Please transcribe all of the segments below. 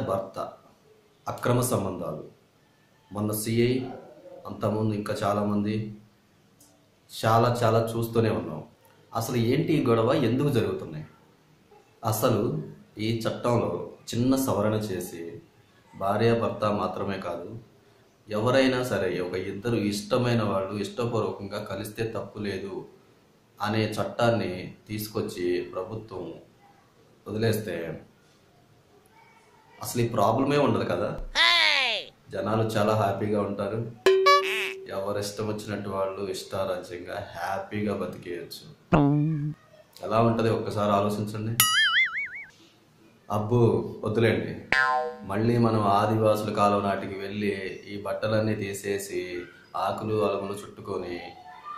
భర్త అక్రమ సంబంధాలు. మొన్న సిఐ అంతకుముందు ఇంకా చాలామంది చాలా చాలా చూస్తూనే ఉన్నాం. అసలు ఏంటి ఈ గొడవ? ఎందుకు జరుగుతున్నాయి? అసలు ఈ చట్టంలో చిన్న సవరణ చేసి భార్యాభర్త మాత్రమే కాదు ఎవరైనా సరే ఒక ఇద్దరు ఇష్టమైన వాళ్ళు ఇష్టపూర్వకంగా కలిస్తే తప్పు లేదు అనే చట్టాన్ని తీసుకొచ్చి ప్రభుత్వం వదిలేస్తే అసలు ఈ ప్రాబ్లమే ఉండదు కదా? జనాలు చాలా హ్యాపీగా ఉంటారు. ఎవరు ఇష్టం వచ్చినట్టు వాళ్ళు ఇష్టారాజ్యంగా హ్యాపీగా బతికేయచ్చు. ఎలా ఉంటుంది? ఒక్కసారి ఆలోచించండి. అబ్బో వద్దులేండి. మళ్ళీ మనం ఆదివాసుల కాలం నాటికి వెళ్ళి ఈ బట్టలన్నీ తీసేసి ఆకులు అలములు చుట్టుకొని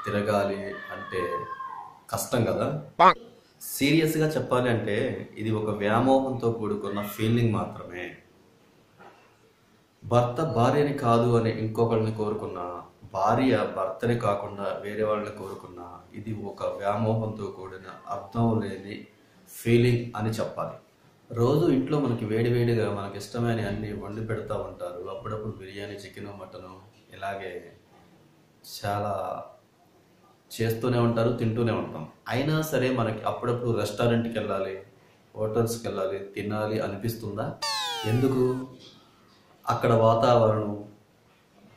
తిరగాలి అంటే కష్టం కదా? సీరియస్గా చెప్పాలి అంటే ఇది ఒక వ్యామోహంతో కూడుకున్న ఫీలింగ్ మాత్రమే. భర్త భార్యని కాదు అని ఇంకొకరిని కోరుకున్న భార్య భర్తని కాకుండా వేరే వాళ్ళని కోరుకున్న ఇది ఒక వ్యామోహంతో కూడిన అర్థం లేని ఫీలింగ్ అని చెప్పాలి. రోజు ఇంట్లో మనకి వేడివేడిగా మనకి ఇష్టమైన అన్ని వండి పెడతా ఉంటారు. అప్పుడప్పుడు బిర్యానీ చికెన్ మటను ఇలాగే చాలా చేస్తూనే ఉంటారు తింటూనే ఉంటాం. అయినా సరే మనకి అప్పుడప్పుడు రెస్టారెంట్కి వెళ్ళాలి హోటల్స్కి వెళ్ళాలి తినాలి అనిపిస్తుందా? ఎందుకు? అక్కడ వాతావరణం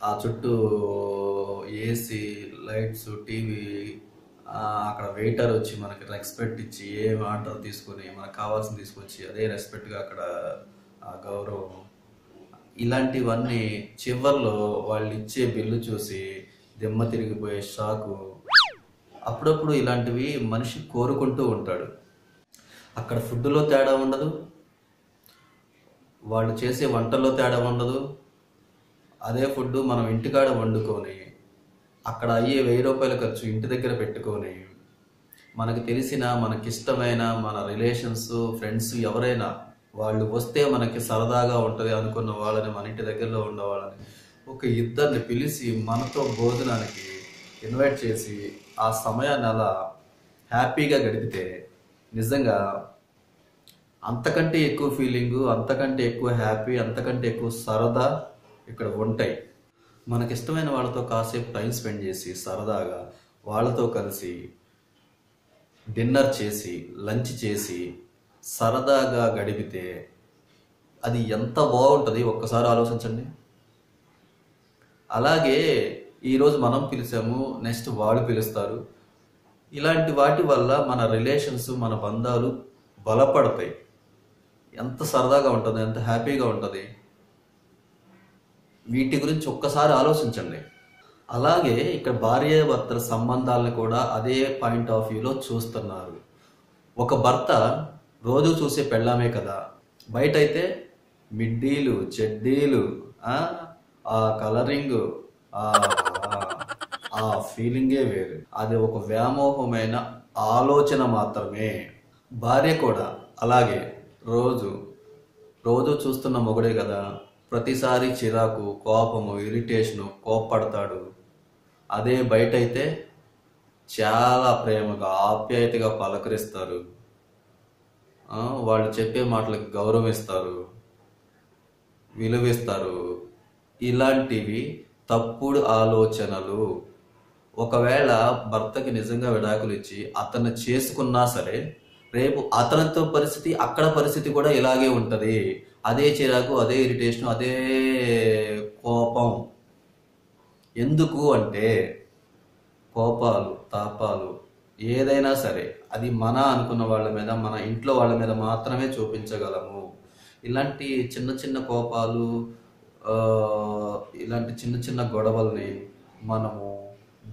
ఆ చుట్టూ ఏసీ లైట్స్ టీవీ అక్కడ వెయిటర్ వచ్చి మనకి రెస్పెక్ట్ ఇచ్చి ఏం ఆర్డర్ తీసుకొని మనకు కావాల్సింది తీసుకొచ్చి అదే రెస్పెక్ట్గా అక్కడ ఆ గౌరవం. ఇలాంటివన్నీ చివర్లో వాళ్ళు ఇచ్చే బిల్లు చూసి దిమ్మ తిరిగిపోయే షాకు అప్పుడప్పుడు ఇలాంటివి మనిషి కోరుకుంటూ ఉంటాడు. అక్కడ ఫుడ్లో తేడా ఉండదు. వాళ్ళు చేసే వంటల్లో తేడా ఉండదు. అదే ఫుడ్ మనం ఇంటికాడ వండుకొని అక్కడ అయ్యే వెయ్యి రూపాయల ఖర్చు ఇంటి దగ్గర పెట్టుకొని మనకు తెలిసిన మనకిష్టమైన మన రిలేషన్స్ ఫ్రెండ్స్ ఎవరైనా వాళ్ళు వస్తే మనకి సరదాగా ఉంటుంది అనుకున్న వాళ్ళని మన ఇంటి దగ్గరలో ఉన్న వాళ్ళని ఒక ఇద్దరిని పిలిచి మనతో భోజనానికి ఇన్వైట్ చేసి ఆ సమయాన్ని అలా హ్యాపీగా గడిపితే నిజంగా అంతకంటే ఎక్కువ ఫీలింగు అంతకంటే ఎక్కువ హ్యాపీ అంతకంటే ఎక్కువ సరదా ఇక్కడ ఉంటాయి. మనకిష్టమైన వాళ్ళతో కాసేపు టైం స్పెండ్ చేసి సరదాగా వాళ్ళతో కలిసి డిన్నర్ చేసి లంచ్ చేసి సరదాగా గడిపితే అది ఎంత బాగుంటుంది? ఒక్కసారి ఆలోచించండి. అలాగే ఈరోజు మనం పిలిచాము నెక్స్ట్ వాళ్ళు పిలుస్తారు. ఇలాంటి వాటి వల్ల మన రిలేషన్స్ మన బంధాలు బలపడతాయి. ఎంత సరదాగా ఉంటుంది ఎంత హ్యాపీగా ఉంటుంది. వీటి గురించి ఒక్కసారి ఆలోచించండి. అలాగే ఇక్కడ భార్య భర్త సంబంధాలను కూడా అదే పాయింట్ ఆఫ్ వ్యూలో చూస్తున్నారు. ఒక భర్త రోజు చూసే పెళ్ళామే కదా. బయట అయితే మిడ్డీలు చెడ్డీలు ఆ, ఆ కలరింగ్ ఆ ఆ ఫీలింగే వేరు. అది ఒక వ్యామోహమైన ఆలోచన మాత్రమే. భార్య కూడా అలాగే. రోజు రోజు చూస్తున్న మొగుడే కదా ప్రతిసారి చిరాకు కోపము ఇరిటేషను కోప్పడతాడు. అదే బయటైతే చాలా ప్రేమగా ఆప్యాయతగా పలకరిస్తారు. వాళ్ళు చెప్పే మాటలకు గౌరవిస్తారు. విలువిస్తారు. ఇలాంటివి తప్పుడు ఆలోచనలు ఒకవేళ భర్తకి నిజంగా విడాకులు ఇచ్చి అతను చేసుకున్నా సరే రేపు అతనితో పరిస్థితి అక్కడ పరిస్థితి కూడా ఇలాగే ఉంటుంది. అదే చిరాకు అదే ఇరిటేషన్ అదే కోపం. ఎందుకు అంటే కోపాలు తాపాలు ఏదైనా సరే అది మన అనుకున్న వాళ్ళ మీద మన ఇంట్లో వాళ్ళ మీద మాత్రమే చూపించగలము. ఇలాంటి చిన్న చిన్న కోపాలు ఇలాంటి చిన్న చిన్న గొడవల్ని మనము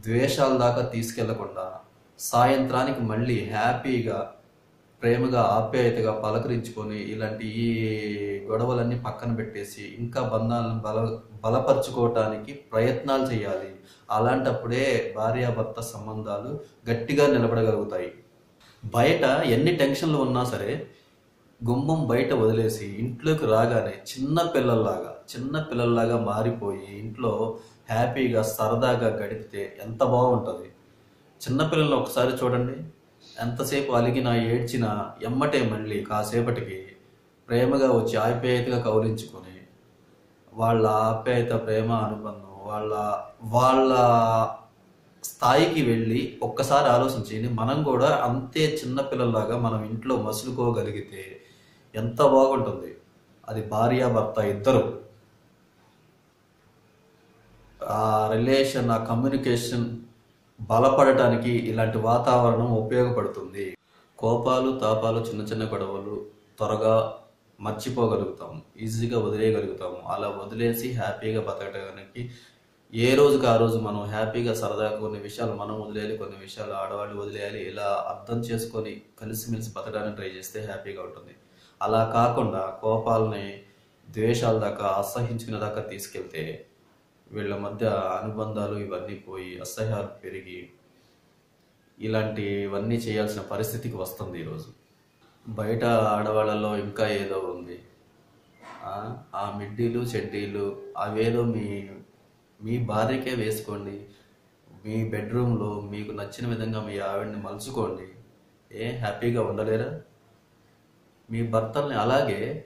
ద్వేషాల దాకా తీసుకెళ్ళకుండా సాయంత్రానికి మళ్ళీ హ్యాపీగా ప్రేమగా ఆప్యాయతగా పలకరించుకొని ఇలాంటి ఈ గొడవలన్నీ పక్కన పెట్టేసి ఇంకా బంధాలను బల బలపరుచుకోవటానికి ప్రయత్నాలు చేయాలి. అలాంటప్పుడే భార్యాభర్త సంబంధాలు గట్టిగా నిలబడగలుగుతాయి. బయట ఎన్ని టెన్షన్లు ఉన్నా సరే గుమ్మం బయట వదిలేసి ఇంట్లోకి రాగానే చిన్న పిల్లల్లాగా చిన్న పిల్లల్లాగా మారిపోయి ఇంట్లో హ్యాపీగా సరదాగా గడిపితే ఎంత బాగుంటుంది? చిన్నపిల్లల్ని ఒకసారి చూడండి. ఎంతసేపు అలిగినా ఏడ్చినా ఎమ్మటే మళ్ళీ కాసేపటికి ప్రేమగా వచ్చి ఆప్యాయతగా కౌలించుకొని వాళ్ళ ఆప్యాయత ప్రేమ అనుబంధం వాళ్ళ వాళ్ళ స్థాయికి వెళ్ళి ఒక్కసారి ఆలోచించి మనం కూడా అంతే చిన్నపిల్లల్లాగా మనం ఇంట్లో మసులుకోగలిగితే ఎంత బాగుంటుంది. అది భార్య భర్త ఇద్దరు. ఆ రిలేషన్ ఆ కమ్యూనికేషన్ బలపడటానికి ఇలాంటి వాతావరణం ఉపయోగపడుతుంది. కోపాలు తాపాలు చిన్న చిన్న గొడవలు త్వరగా మర్చిపోగలుగుతాం ఈజీగా వదిలేయగలుగుతాము. అలా వదిలేసి హ్యాపీగా బతకడానికి ఏ రోజుకి ఆ రోజు మనం హ్యాపీగా సరదాగా కొన్ని విషయాలు మనం వదిలేయాలి కొన్ని విషయాలు ఆడవాళ్ళు వదిలేయాలి ఇలా అర్థం చేసుకొని కలిసిమెలిసి బతకడానికి ట్రై చేస్తే హ్యాపీగా ఉంటుంది. అలా కాకుండా కోపాలని ద్వేషాల దాకా అసహించుకునే దాకా తీసుకెళ్తే వీళ్ళ మధ్య అనుబంధాలు ఇవన్నీ పోయి అసహ్యాలు పెరిగి ఇలాంటివన్నీ చేయాల్సిన పరిస్థితికి వస్తుంది ఈరోజు. బయట ఆడవాళ్ళలో ఇంకా ఏదో ఉంది. ఆ, మిడ్డీలు చెడ్డీలు అవేదో మీ మీ భార్యకే వేసుకోండి. మీ బెడ్రూమ్లో మీకు నచ్చిన విధంగా మీ ఆవిడని మలుచుకోండి. ఏ హ్యాపీగా ఉండలేరా? మీ భర్తల్ని అలాగే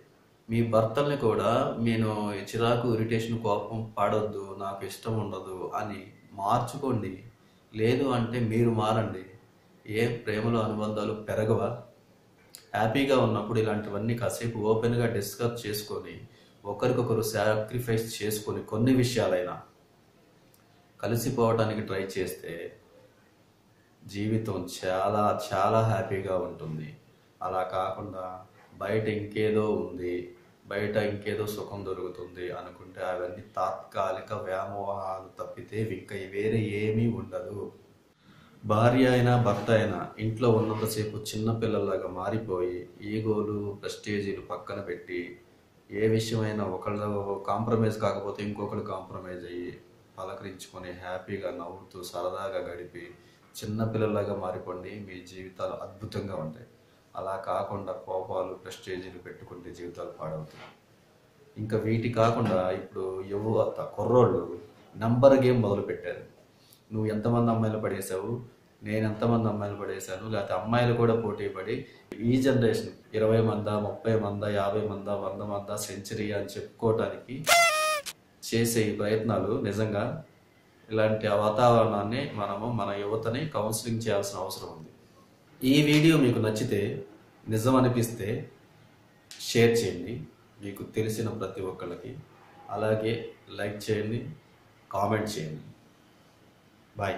మీ భర్తల్ని కూడా నేను చిరాకు ఇరిటేషన్ కోపం పాడొద్దు నాకు ఇష్టం ఉండదు అని మార్చుకోండి. లేదు అంటే మీరు మారండి. ఏ ప్రేమలో అనుబంధాలు పెరగవా? హ్యాపీగా ఉన్నప్పుడు ఇలాంటివన్నీ కాసేపు ఓపెన్గా డిస్కస్ చేసుకొని ఒకరికొకరు సాక్రిఫైస్ చేసుకొని కొన్ని విషయాలైనా కలిసిపోవడానికి ట్రై చేస్తే జీవితం చాలా చాలా హ్యాపీగా ఉంటుంది. అలా కాకుండా బయట ఇంకేదో ఉంది బయట ఇంకేదో సుఖం దొరుకుతుంది అనుకుంటే అవన్నీ తాత్కాలిక వ్యామోహాలు తప్పితే ఇంకా వేరే ఏమీ ఉండదు. భార్య అయినా భర్త అయినా ఇంట్లో ఉన్నంతసేపు చిన్నపిల్లలాగా మారిపోయి ఈగోలు ప్రెస్టేజీలు పక్కన పెట్టి ఏ విషయమైనా ఒకళ్ళు కాంప్రమైజ్ కాకపోతే ఇంకొకరు కాంప్రమైజ్ అయ్యి పలకరించుకొని హ్యాపీగా నవ్వుతూ సరదాగా గడిపి చిన్నపిల్లలాగా మారిపోండి. మీ జీవితాలు అద్భుతంగా ఉంటాయి. అలా కాకుండా కోపాలు ప్రెస్టేజీలు పెట్టుకుంటే జీవితాలు పాడవుతాయి ఇంకా వీటి కాకుండా ఇప్పుడు యువత కుర్రోళ్ళు. నంబర్ గేమ్ మొదలు పెట్టారు. నువ్వు ఎంతమంది అమ్మాయిలు పడేసావు నేను ఎంతమంది అమ్మాయిలు పడేశాను? లేకపోతే అమ్మాయిలు కూడా పోటీ పడి ఈ జనరేషన్ ఇరవై మంద ముప్పై మందా యాభై మంద వంద మంద సెంచరీ అని చెప్పుకోవటానికి చేసే ఈ ప్రయత్నాలు నిజంగా ఇలాంటి వాతావరణాన్ని మనము మన యువతని కౌన్సిలింగ్ చేయాల్సిన అవసరం ఉంది. ఈ వీడియో మీకు నచ్చితే నిజం అనిపిస్తే షేర్ చేయండి. మీకు తెలిసిన ప్రతి ఒక్కళ్ళకి. అలాగే లైక్ చేయండి కామెంట్ చేయండి. బాయ్.